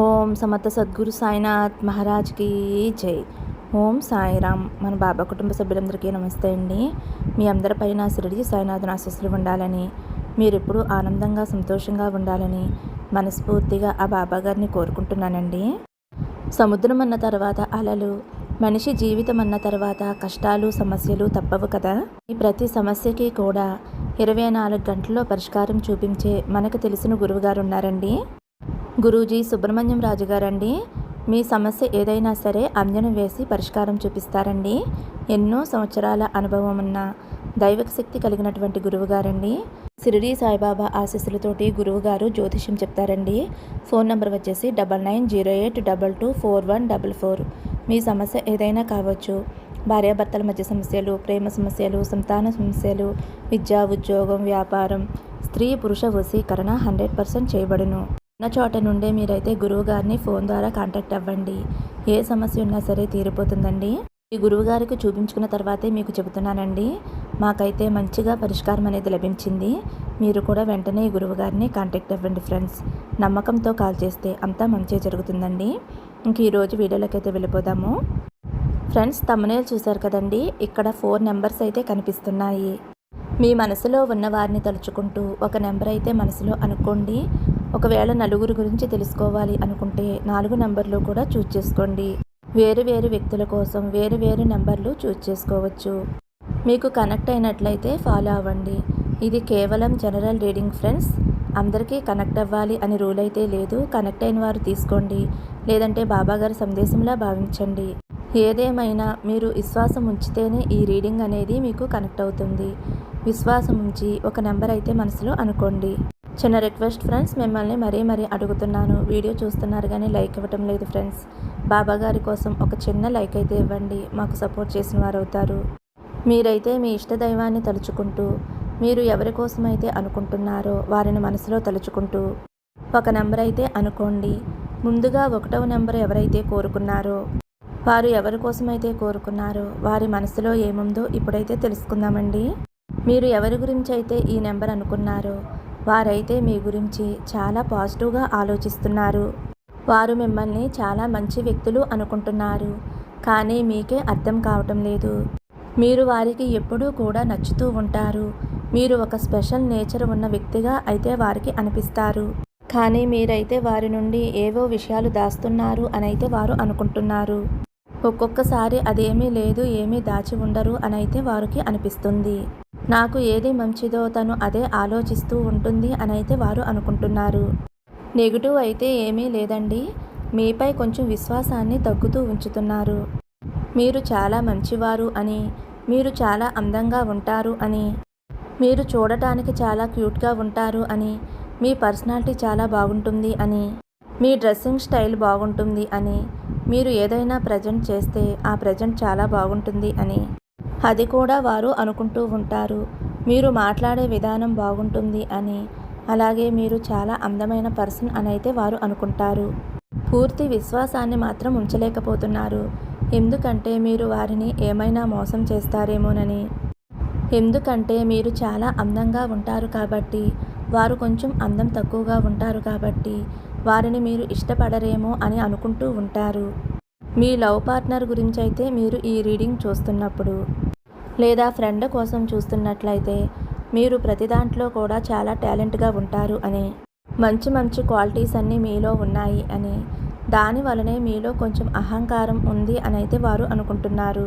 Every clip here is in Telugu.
ఓం సమర్థ సద్గురు సాయినాథ్ మహారాజ్కి జై. ఓం సాయిరామ్. మన బాబా కుటుంబ సభ్యులందరికీ నమస్తే అండి. మీ అందరిపైన శిరడి సాయినాథ్ ఆశస్సులు ఉండాలని మీరెప్పుడు ఆనందంగా సంతోషంగా ఉండాలని మనస్ఫూర్తిగా ఆ బాబా గారిని కోరుకుంటున్నానండి. సముద్రం అన్న తర్వాత అలలు మనిషి జీవితం అన్న తర్వాత కష్టాలు సమస్యలు తప్పవు కదా. ఈ ప్రతి సమస్యకి కూడా ఇరవై నాలుగు గంటల్లో పరిష్కారం చూపించే మనకు తెలిసిన గురువుగారు ఉన్నారండి. గురూజీ సుబ్రహ్మణ్యం రాజు గారండి. మీ సమస్య ఏదైనా సరే అంజనం వేసి పరిష్కారం చూపిస్తారండి. ఎన్నో సంవత్సరాల అనుభవం ఉన్న దైవక శక్తి కలిగినటువంటి గురువు గారండి. సిరిడి సాయిబాబా ఆశీస్సులతోటి గురువుగారు జ్యోతిష్యం చెప్తారండి. ఫోన్ నెంబర్ వచ్చేసి double nine zero eight double two four one double four. మీ సమస్య ఏదైనా కావచ్చు. భార్యాభర్తల మధ్య సమస్యలు ప్రేమ సమస్యలు సంతాన సమస్యలు విద్య ఉద్యోగం వ్యాపారం స్త్రీ పురుష వశీకరణ హండ్రెడ్ పర్సెంట్ చేయబడును. ఉన్న చోట నుండే మీరైతే గురువు గారిని ఫోన్ ద్వారా కాంటాక్ట్ అవ్వండి. ఏ సమస్య ఉన్నా సరే తీరిపోతుందండి. ఈ గురువు గారికి చూపించుకున్న తర్వాతే మీకు చెబుతున్నానండి. మాకైతే మంచిగా పరిష్కారం అనేది లభించింది. మీరు కూడా వెంటనే ఈ గురువు గారిని కాంటాక్ట్ అవ్వండి ఫ్రెండ్స్. నమ్మకంతో కాల్ చేస్తే అంతా మంచిగా జరుగుతుందండి. ఇంక ఈరోజు వీడియోలోకి అయితే వెళ్ళిపోదాము. ఫ్రెండ్స్ తమ్మునేలు చూశారు కదండి? ఇక్కడ ఫోర్ నెంబర్స్ అయితే కనిపిస్తున్నాయి. మీ మనసులో ఉన్న వారిని తలుచుకుంటూ ఒక నెంబర్ అయితే మనసులో అనుకోండి. ఒకవేళ నలుగురు గురించి తెలుసుకోవాలి అనుకుంటే నాలుగు నెంబర్లు కూడా చూజ్ చేసుకోండి. వేరు వేరు వ్యక్తుల కోసం వేరు వేరు నెంబర్లు చూజ్ చేసుకోవచ్చు. మీకు కనెక్ట్ అయినట్లయితే ఫాలో అవ్వండి. ఇది కేవలం జనరల్ రీడింగ్ ఫ్రెండ్స్. అందరికీ కనెక్ట్ అవ్వాలి అని రూల్ అయితే లేదు. కనెక్ట్ అయిన వారు తీసుకోండి. లేదంటే బాబాగారి సందేశంలా భావించండి. ఏదేమైనా మీరు విశ్వాసం ఉంచితేనే ఈ రీడింగ్ అనేది మీకు కనెక్ట్ అవుతుంది. విశ్వాసం ఉంచి ఒక నెంబర్ అయితే మనసులో అనుకోండి. చిన్న రిక్వెస్ట్ ఫ్రెండ్స్ మిమ్మల్ని మరీ మరీ అడుగుతున్నాను. వీడియో చూస్తున్నారు కానీ లైక్ ఇవ్వటం లేదు ఫ్రెండ్స్. బాబా గారి కోసం ఒక చిన్న లైక్ అయితే ఇవ్వండి. మాకు సపోర్ట్ చేసిన వారు అవుతారు. మీరైతే మీ ఇష్ట దైవాన్ని తలుచుకుంటూ మీరు ఎవరి కోసం అయితే అనుకుంటున్నారో వారిని మనసులో తలుచుకుంటూ ఒక నెంబర్ అయితే అనుకోండి. ముందుగా ఒకటవ నెంబర్ ఎవరైతే కోరుకున్నారో వారు ఎవరి కోసమైతే కోరుకున్నారో వారి మనసులో ఏముందో ఇప్పుడైతే తెలుసుకుందామండి. మీరు ఎవరి గురించి అయితే ఈ నెంబర్ అనుకున్నారో వారైతే మీ గురించి చాలా పాజిటివ్గా ఆలోచిస్తున్నారు. వారు మిమ్మల్ని చాలా మంచి వ్యక్తులు అనుకుంటున్నారు. కానీ మీకే అర్థం కావటం లేదు. మీరు వారికి ఎప్పుడూ కూడా నచ్చుతూ ఉంటారు. మీరు ఒక స్పెషల్ నేచర్ ఉన్న వ్యక్తిగా అయితే వారికి అనిపిస్తారు. కానీ మీరైతే వారి నుండి ఏవో విషయాలు దాస్తున్నారు అని అయితే వారు అనుకుంటున్నారు. ఒక్కొక్కసారి అదేమీ లేదు ఏమీ దాచి ఉండరు అనైతే వారికి అనిపిస్తుంది. నాకు ఏది మంచిదో తను అదే ఆలోచిస్తూ ఉంటుంది అని అయితే వారు అనుకుంటున్నారు. నెగిటివ్ అయితే ఏమీ లేదండి. మీపై కొంచెం విశ్వాసాన్ని తగ్గుతూ ఉంచుతున్నారు. మీరు చాలా మంచివారు అని మీరు చాలా అందంగా ఉంటారు అని మీరు చూడటానికి చాలా క్యూట్గా ఉంటారు అని మీ పర్సనాలిటీ చాలా బాగుంటుంది అని మీ డ్రెస్సింగ్ స్టైల్ బాగుంటుంది అని మీరు ఏదైనా ప్రజెంట్ చేస్తే ఆ ప్రజెంట్ చాలా బాగుంటుంది అని అది కూడా వారు అనుకుంటూ ఉంటారు. మీరు మాట్లాడే విధానం బాగుంటుంది అని. అలాగే మీరు చాలా అందమైన పర్సన్ అని అయితే వారు అనుకుంటారు. పూర్తి విశ్వాసాన్ని మాత్రం ఉంచలేకపోతున్నారు. ఎందుకంటే మీరు వారిని ఏమైనా మోసం చేస్తారేమోనని. ఎందుకంటే మీరు చాలా అందంగా ఉంటారు కాబట్టి. వారు కొంచెం అందం తక్కువగా ఉంటారు కాబట్టి. వారిని మీరు ఇష్టపడరేమో అని అనుకుంటూ ఉంటారు. మీ లవ్ పార్ట్నర్ గురించి అయితే మీరు ఈ రీడింగ్ చూస్తున్నప్పుడు. లేదా ఫ్రెండ్ కోసం చూస్తున్నట్లయితే మీరు ప్రతి దాంట్లో కూడా చాలా టాలెంట్గా ఉంటారు అని. మంచి మంచి క్వాలిటీస్ అన్నీ మీలో ఉన్నాయి అని. దాని వలనే మీలో కొంచెం అహంకారం ఉంది అని అయితే వారు అనుకుంటున్నారు.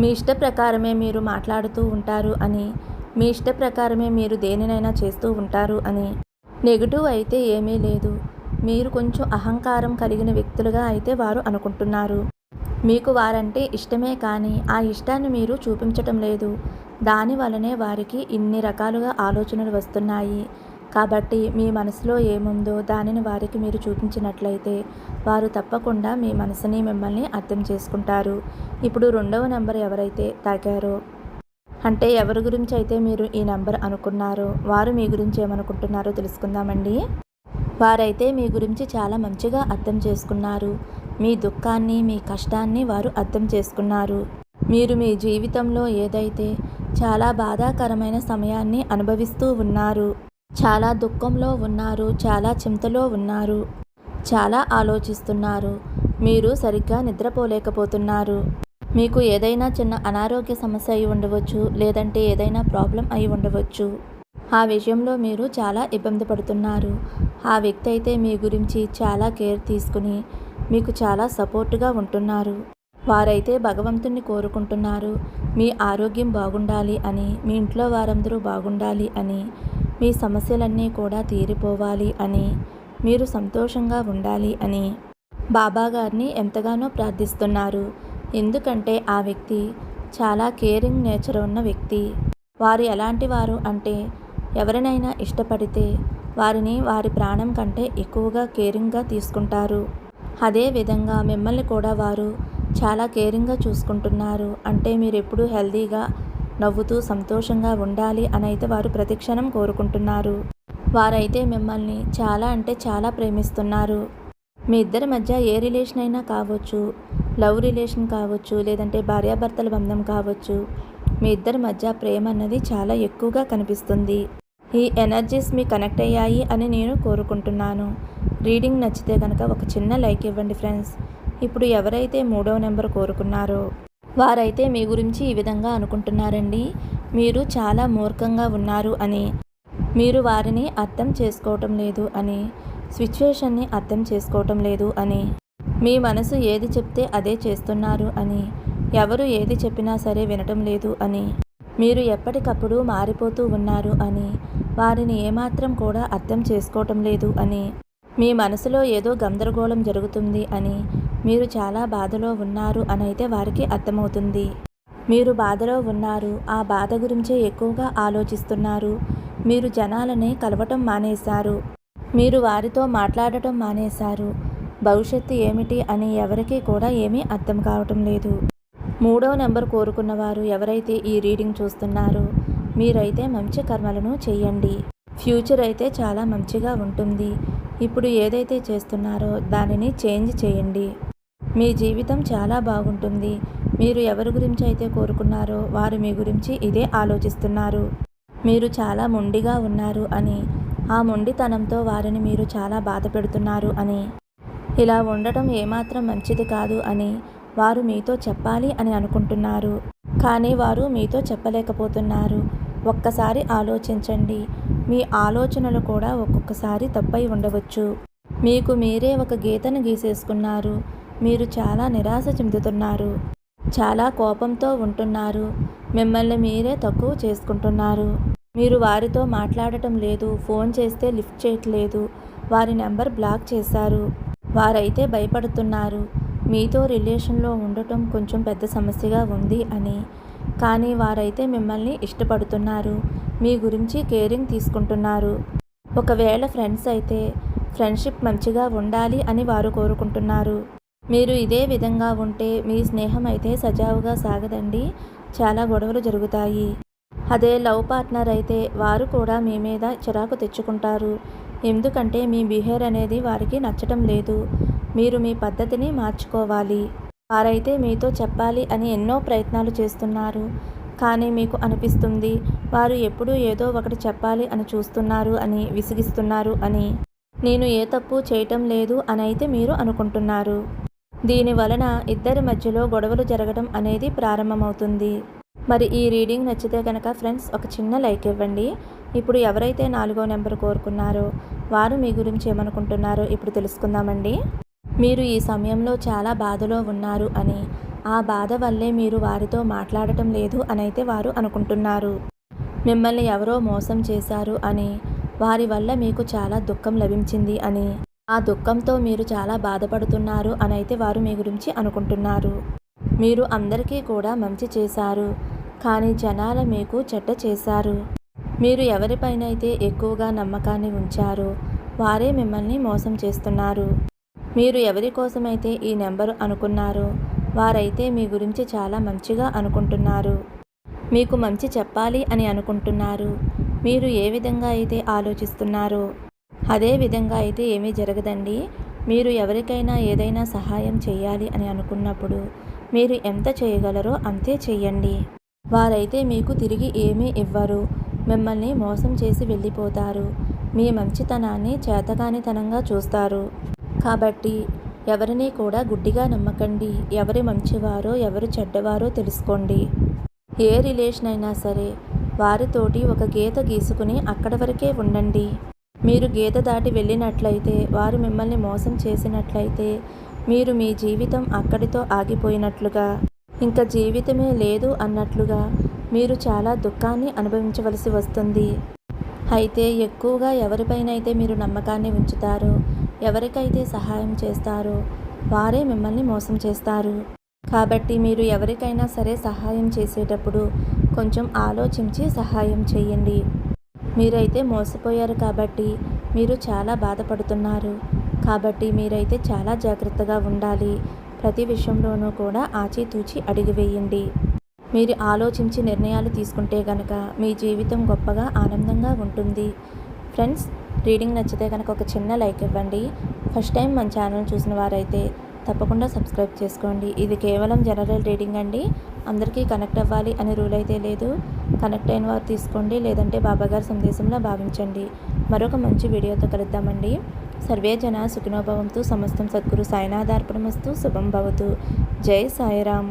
మీ ఇష్ట ప్రకారమే మీరు మాట్లాడుతూ ఉంటారు అని. మీ ఇష్ట ప్రకారమే మీరు దేనినైనా చేస్తూ ఉంటారు అని. నెగిటివ్ అయితే ఏమీ లేదు. మీరు కొంచెం అహంకారం కలిగిన వ్యక్తులుగా అయితే వారు అనుకుంటున్నారు. మీకు వారంటే ఇష్టమే కానీ ఆ ఇష్టాన్ని మీరు చూపించటం లేదు. దాని వలనే వారికి ఇన్ని రకాలుగా ఆలోచనలు వస్తున్నాయి. కాబట్టి మీ మనసులో ఏముందో దానిని వారికి మీరు చూపించినట్లయితే వారు తప్పకుండా మీ మనసుని మిమ్మల్ని అర్థం చేసుకుంటారు. ఇప్పుడు రెండవ నెంబర్ ఎవరైతే తాకారో? అంటే ఎవరి గురించి అయితే మీరు ఈ నెంబర్ అనుకున్నారో వారు మీ గురించి ఏమనుకుంటున్నారో తెలుసుకుందామండి. వారైతే మీ గురించి చాలా మంచిగా అర్థం చేసుకున్నారు. మీ దుఃఖాన్ని మీ కష్టాన్ని వారు అర్థం చేసుకున్నారు. మీరు మీ జీవితంలో ఏదైతే చాలా బాధాకరమైన సమయాన్ని అనుభవిస్తూ ఉన్నారు చాలా దుఃఖంలో ఉన్నారు చాలా చింతలో ఉన్నారు చాలా ఆలోచిస్తున్నారు మీరు సరిగ్గా నిద్రపోలేకపోతున్నారు. మీకు ఏదైనా చిన్న అనారోగ్య సమస్య అయి ఉండవచ్చు లేదంటే ఏదైనా ప్రాబ్లం అయి ఉండవచ్చు. ఆ విషయంలో మీరు చాలా ఇబ్బంది పడుతున్నారు. ఆ వ్యక్తి అయితే మీ గురించి చాలా కేర్ తీసుకుని మీకు చాలా సపోర్టుగా ఉంటున్నారు. వారైతే భగవంతుణ్ణి కోరుకుంటున్నారు. మీ ఆరోగ్యం బాగుండాలి అని మీ ఇంట్లో వారందరూ బాగుండాలి అని మీ సమస్యలన్నీ కూడా తీరిపోవాలి అని మీరు సంతోషంగా ఉండాలి అని బాబా గారిని ఎంతగానో ప్రార్థిస్తున్నారు. ఎందుకంటే ఆ వ్యక్తి చాలా కేరింగ్ నేచర్ ఉన్న వ్యక్తి. వారు ఎలాంటి వారు అంటే ఎవరినైనా ఇష్టపడితే వారిని వారి ప్రాణం కంటే ఎక్కువగా కేరింగ్గా తీసుకుంటారు. అదే విధంగా మిమ్మల్ని కూడా వారు చాలా కేరింగ్గా చూసుకుంటున్నారు. అంటే మీరు ఎప్పుడూ హెల్దీగా నవ్వుతూ సంతోషంగా ఉండాలి అనైతే వారు ప్రతిక్షణం కోరుకుంటున్నారు. వారైతే మిమ్మల్ని చాలా అంటే చాలా ప్రేమిస్తున్నారు. మీ ఇద్దరి మధ్య ఏ రిలేషన్ అయినా కావచ్చు లవ్ రిలేషన్ కావచ్చు లేదంటే భార్యాభర్తల బంధం కావచ్చు మీ ఇద్దరి మధ్య ప్రేమ అన్నది చాలా ఎక్కువగా కనిపిస్తుంది. ఈ ఎనర్జీస్ మీ కనెక్ట్ అయ్యాయి అని నేను కోరుకుంటున్నాను. రీడింగ్ నచ్చితే కనుక ఒక చిన్న లైక్ ఇవ్వండి ఫ్రెండ్స్. ఇప్పుడు ఎవరైతే మూడవ నెంబర్ కోరుకున్నారో వారైతే మీ గురించి ఈ విధంగా అనుకుంటున్నారండి. మీరు చాలా మూర్ఖంగా ఉన్నారు అని మీరు వారిని అర్థం చేసుకోవటం లేదు అని సిచ్యువేషన్ని అర్థం చేసుకోవటం లేదు అని మీ మనసు ఏది చెప్తే అదే చేస్తున్నారు అని ఎవరు ఏది చెప్పినా సరే వినటం లేదు అని మీరు ఎప్పటికప్పుడు మారిపోతూ ఉన్నారు అని వారిని ఏమాత్రం కూడా అర్థం చేసుకోవటం లేదు అని మీ మనసులో ఏదో గందరగోళం జరుగుతుంది అని మీరు చాలా బాధలో ఉన్నారు అని అయితే వారికి అర్థమవుతుంది. మీరు బాధలో ఉన్నారు ఆ బాధ గురించే ఎక్కువగా ఆలోచిస్తున్నారు. మీరు జనాలని కలవటం మానేశారు. మీరు వారితో మాట్లాడటం మానేశారు. భవిష్యత్తు ఏమిటి అని ఎవరికీ కూడా ఏమీ అర్థం కావటం లేదు. మూడో నెంబర్ కోరుకున్నవారు ఎవరైతే ఈ రీడింగ్ చూస్తున్నారో మీరైతే మంచి కర్మలను చేయండి. ఫ్యూచర్ అయితే చాలా మంచిగా ఉంటుంది. ఇప్పుడు ఏదైతే చేస్తున్నారో దానిని చేంజ్ చేయండి. మీ జీవితం చాలా బాగుంటుంది. మీరు ఎవరి గురించి అయితే కోరుకున్నారో వారు మీ గురించి ఇదే ఆలోచిస్తున్నారు. మీరు చాలా మొండిగా ఉన్నారు అని ఆ మొండితనంతో వారిని మీరు చాలా బాధ పెడుతున్నారు అని ఇలా ఉండటం ఏమాత్రం మంచిది కాదు అని వారు మీతో చెప్పాలి అని అనుకుంటున్నారు. కానీ వారు మీతో చెప్పలేకపోతున్నారు. ఒక్కసారి ఆలోచించండి. మీ ఆలోచనలు కూడా ఒక్కొక్కసారి తప్పై ఉండవచ్చు. మీకు మీరే ఒక గీతను గీసేసుకున్నారు. మీరు చాలా నిరాశ చెందుతున్నారు. చాలా కోపంతో ఉంటున్నారు. మిమ్మల్ని మీరే తక్కువ చేసుకుంటున్నారు. మీరు వారితో మాట్లాడటం లేదు ఫోన్ చేస్తే లిఫ్ట్ చేయట్లేదు వారి నెంబర్ బ్లాక్ చేశారు. వారైతే భయపడుతున్నారు. మీతో రిలేషన్లో ఉండటం కొంచెం పెద్ద సమస్యగా ఉంది అని. కానీ వారైతే మిమ్మల్ని ఇష్టపడుతున్నారు. మీ గురించి కేరింగ్ తీసుకుంటున్నారు. ఒకవేళ ఫ్రెండ్స్ అయితే ఫ్రెండ్షిప్ మంచిగా ఉండాలి అని వారు కోరుకుంటున్నారు. మీరు ఇదే విధంగా ఉంటే మీ స్నేహం అయితే సజావుగా సాగదండి. చాలా గొడవలు జరుగుతాయి. అదే లవ్ పార్ట్నర్ అయితే వారు కూడా మీ మీద చిరాకు తెచ్చుకుంటారు. ఎందుకంటే మీ బిహేవియర్ అనేది వారికి నచ్చటం లేదు. మీరు మీ పద్ధతిని మార్చుకోవాలి. వారైతే మీతో చెప్పాలి అని ఎన్నో ప్రయత్నాలు చేస్తున్నారు. కానీ మీకు అనిపిస్తుంది. వారు ఎప్పుడూ ఏదో ఒకటి చెప్పాలి అని చూస్తున్నారు అని విసిగిస్తున్నారు అని. నేను ఏ తప్పు చేయటం లేదు అని అయితే మీరు అనుకుంటున్నారు. దీని వలన ఇద్దరి మధ్యలో గొడవలు జరగడం అనేది ప్రారంభమవుతుంది. మరి ఈ రీడింగ్ నచ్చితే కనుక ఫ్రెండ్స్ ఒక చిన్న లైక్ ఇవ్వండి. ఇప్పుడు ఎవరైతే నాలుగో నెంబర్ కోరుకున్నారో వారు మీ గురించి ఏమనుకుంటున్నారో ఇప్పుడు తెలుసుకుందామండి. మీరు ఈ సమయంలో చాలా బాధలో ఉన్నారు అని ఆ బాధ వల్లే మీరు వారితో మాట్లాడటం లేదు అని అయితే వారు అనుకుంటున్నారు. మిమ్మల్ని ఎవరో మోసం చేశారు అని వారి వల్ల మీకు చాలా దుఃఖం లభించింది అని ఆ దుఃఖంతో మీరు చాలా బాధపడుతున్నారు అనైతే వారు మీ గురించి అనుకుంటున్నారు. మీరు అందరికీ కూడా మంచి చేశారు కానీ జనాల మీకు చెడ్డ చేశారు. మీరు ఎవరిపైనైతే ఎక్కువగా నమ్మకాన్ని ఉంచారో వారే మిమ్మల్ని మోసం చేస్తున్నారు. మీరు ఎవరి కోసమైతే ఈ నెంబరు అనుకున్నారో వారైతే మీ గురించి చాలా మంచిగా అనుకుంటున్నారు. మీకు మంచి చెప్పాలి అని అనుకుంటున్నారు. మీరు ఏ విధంగా అయితే ఆలోచిస్తున్నారో అదే విధంగా అయితే ఏమీ జరగదండి. మీరు ఎవరికైనా ఏదైనా సహాయం చేయాలి అని అనుకున్నప్పుడు మీరు ఎంత చేయగలరో అంతే చెయ్యండి వారైతే మీకు తిరిగి ఏమీ ఇవ్వరు. మిమ్మల్ని మోసం చేసి వెళ్ళిపోతారు. మీ మంచితనాన్ని చేతగానితనంగా చూస్తారు. కాబట్టి ఎవరిని కూడా గుడ్డిగా నమ్మకండి. ఎవరి మంచివారో ఎవరు చెడ్డవారో తెలుసుకోండి. ఏ రిలేషన్ అయినా సరే వారితోటి ఒక గీత గీసుకుని అక్కడ వరకే ఉండండి. మీరు గీత దాటి వెళ్ళినట్లయితే వారు మిమ్మల్ని మోసం చేసినట్లయితే మీరు మీ జీవితం అక్కడితో ఆగిపోయినట్లుగా ఇంకా జీవితమే లేదు అన్నట్లుగా మీరు చాలా దుఃఖాన్ని అనుభవించవలసి వస్తుంది. అయితే ఎక్కువగా ఎవరిపైనైతే మీరు నమ్మకాన్ని ఉంచుతారో ఎవరికైతే సహాయం చేస్తారో వారే మిమ్మల్ని మోసం చేస్తారు. కాబట్టి మీరు ఎవరికైనా సరే సహాయం చేసేటప్పుడు కొంచెం ఆలోచించి సహాయం చేయండి. మీరైతే మోసపోయారు కాబట్టి మీరు చాలా బాధపడుతున్నారు. కాబట్టి మీరైతే చాలా జాగ్రత్తగా ఉండాలి. ప్రతి విషయంలోనూ కూడా ఆచితూచి అడిగివేయండి మీరు ఆలోచించి నిర్ణయాలు తీసుకుంటే కనుక మీ జీవితం గొప్పగా ఆనందంగా ఉంటుంది. ఫ్రెండ్స్ రీడింగ్ నచ్చితే కనుక ఒక చిన్న లైక్ ఇవ్వండి. ఫస్ట్ టైం మన ఛానల్ చూసిన వారైతే తప్పకుండా సబ్స్క్రైబ్ చేసుకోండి. ఇది కేవలం జనరల్ రీడింగ్ అండి. అందరికీ కనెక్ట్ అవ్వాలి అనే రూల్ అయితే లేదు. కనెక్ట్ అయిన వారు తీసుకోండి. లేదంటే బాబాగారి సందేశంలో భావించండి. మరొక మంచి వీడియోతో కలుద్దామండి. సర్వే జన సుఖినోభవంతు సమస్తం సద్గురు సాయినాథార్పణమస్తు శుభం భవతు. జై సాయిరామ్.